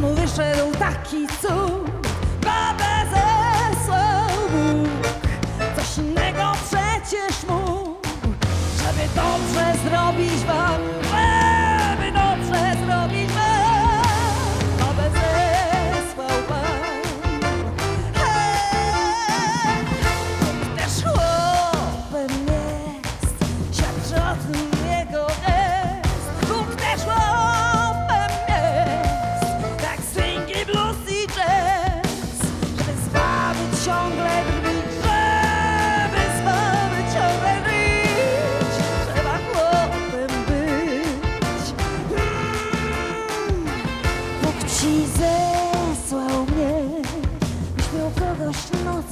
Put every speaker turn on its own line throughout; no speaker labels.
mu wyszedł taki cud.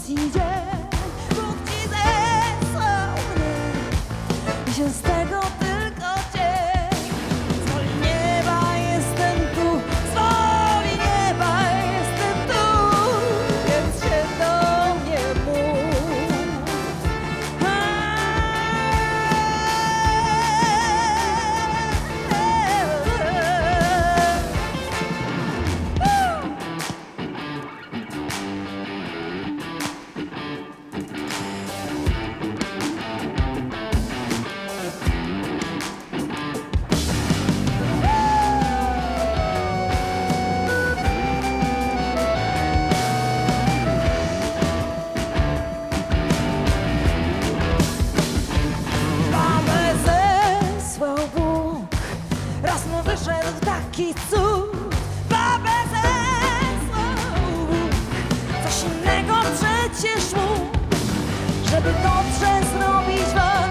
decisje, pour qu'ils Je sais. wielki cud, ba bez Coś innego przecież mógł, żeby dobrze zrobić was.